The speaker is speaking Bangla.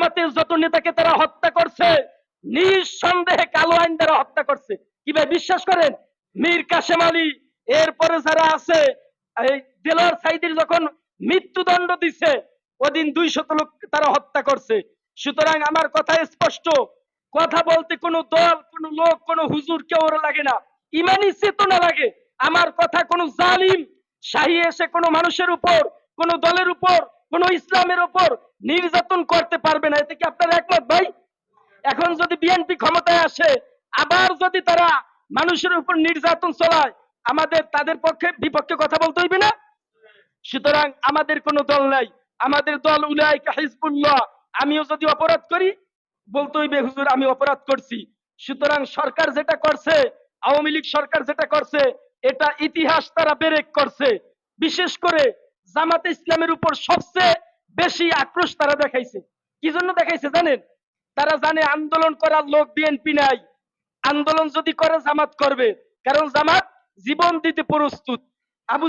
জামাতের যত নেতাকে তারা হত্যা করছে, নিঃসন্দেহে কালো আইন দ্বারা হত্যা করছে। কি ভাই বিশ্বাস করেন? মীর কাসেম আলী এরপরে যারা আছে, এই দেলোয়ার সাইদির যখন মৃত্যুদণ্ড দিছে, ওদিন দুইশত লোক তারা হত্যা করছে। সুতরাং আমার কথা স্পষ্ট। কথা বলতে কোনো দল, কোনো লোক, কোনো হুজুর কেউ লাগে না। ইমানি চেতনা লাগে। আমার কথা কোনো জালিম, শাহী এসে কোনো মানুষের উপর, কোনো দলের উপর কোনো ইসলামের উপর নির্যাতন করতে পারবে না। এতে কি আপনার একমত ভাই? এখন যদি বিএনপি ক্ষমতায় আসে, আবার যদি তারা মানুষের উপর নির্যাতন চলায়, আমাদের, তাদের পক্ষে, বিপক্ষে কথা বলতে হইবে না? সুতরাং আমাদের কোনো দল নাই। আমাদের দল উলাইকা হিজবুল্লাহ। আমিও যদি অপরাধ করি, বলতে হইবে, হুজুর, আমি অপরাধ করছি। সুতরাং সরকার যেটা করছে, আওয়ামী লীগ সরকার যেটা করছে, এটা ইতিহাস তারা বেরেক করছে। বিশেষ করে জামাতে ইসলামের উপর সবচেয়ে বেশি আক্রোশ তারা দেখাইছে। কি জন্য দেখাইছে জানেন? তারা জানে আন্দোলন করার লোক বিএনপি নাই। আন্দোলন যদি করে জামাত করবে, কারণ জামাত জীবন দিতে প্রস্তুত। আবু